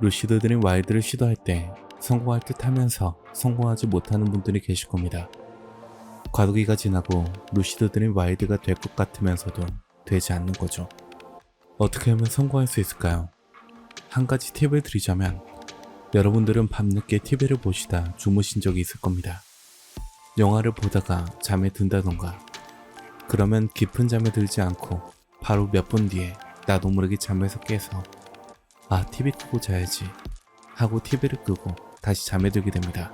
루시드 드림 와일드를 시도할 때 성공할 듯 하면서 성공하지 못하는 분들이 계실 겁니다. 과도기가 지나고 루시드 드림 와일드가 될 것 같으면서도 되지 않는 거죠. 어떻게 하면 성공할 수 있을까요? 한 가지 팁을 드리자면 여러분들은 밤늦게 TV를 보시다 주무신 적이 있을 겁니다. 영화를 보다가 잠에 든다던가 그러면 깊은 잠에 들지 않고 바로 몇 분 뒤에 나도 모르게 잠에서 깨서 아 TV 끄고 자야지 하고 TV를 끄고 다시 잠에 들게 됩니다.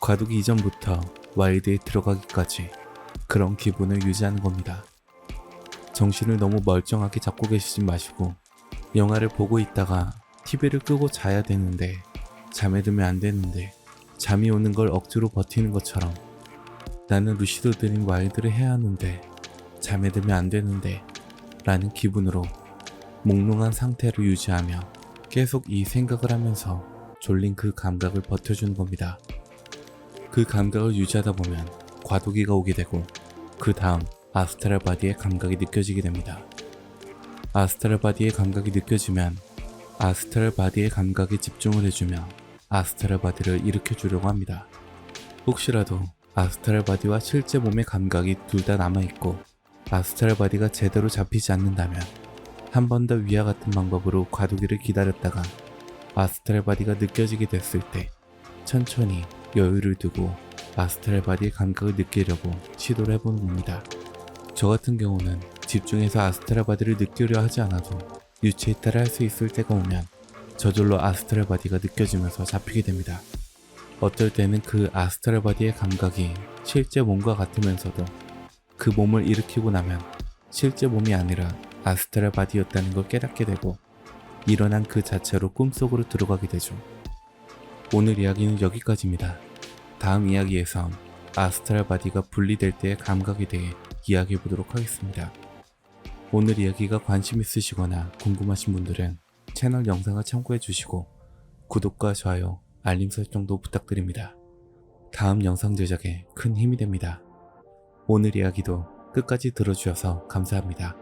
과도기 이전부터 와일드에 들어가기까지 그런 기분을 유지하는 겁니다. 정신을 너무 멀쩡하게 잡고 계시지 마시고 영화를 보고 있다가 TV를 끄고 자야 되는데 잠에 들면 안 되는데 잠이 오는 걸 억지로 버티는 것처럼 나는 루시드 드림 와일드를 해야 하는데 잠에 들면 안 되는데 라는 기분으로 몽롱한 상태를 유지하며 계속 이 생각을 하면서 졸린 그 감각을 버텨주는 겁니다. 그 감각을 유지하다 보면 과도기가 오게 되고 그 다음 아스트랄 바디의 감각이 느껴지게 됩니다. 아스트랄 바디의 감각이 느껴지면 아스트랄 바디의 감각에 집중을 해주며 아스트랄 바디를 일으켜 주려고 합니다. 혹시라도 아스트랄 바디와 실제 몸의 감각이 둘 다 남아있고 아스트랄 바디가 제대로 잡히지 않는다면 한 번 더 위와 같은 방법으로 과도기를 기다렸다가 아스트랄 바디가 느껴지게 됐을 때 천천히 여유를 두고 아스트랄 바디의 감각을 느끼려고 시도를 해보는 겁니다. 저 같은 경우는 집중해서 아스트랄 바디를 느끼려 하지 않아도 유체 이탈을 할 수 있을 때가 오면 저절로 아스트랄 바디가 느껴지면서 잡히게 됩니다. 어떨 때는 그 아스트랄 바디의 감각이 실제 몸과 같으면서도 그 몸을 일으키고 나면 실제 몸이 아니라 아스트랄 바디였다는 걸 깨닫게 되고 일어난 그 자체로 꿈속으로 들어가게 되죠. 오늘 이야기는 여기까지입니다. 다음 이야기에선 아스트랄 바디가 분리될 때의 감각에 대해 이야기해 보도록 하겠습니다. 오늘 이야기가 관심 있으시거나 궁금하신 분들은 채널 영상을 참고해 주시고 구독과 좋아요, 알림 설정도 부탁드립니다. 다음 영상 제작에 큰 힘이 됩니다. 오늘 이야기도 끝까지 들어주셔서 감사합니다.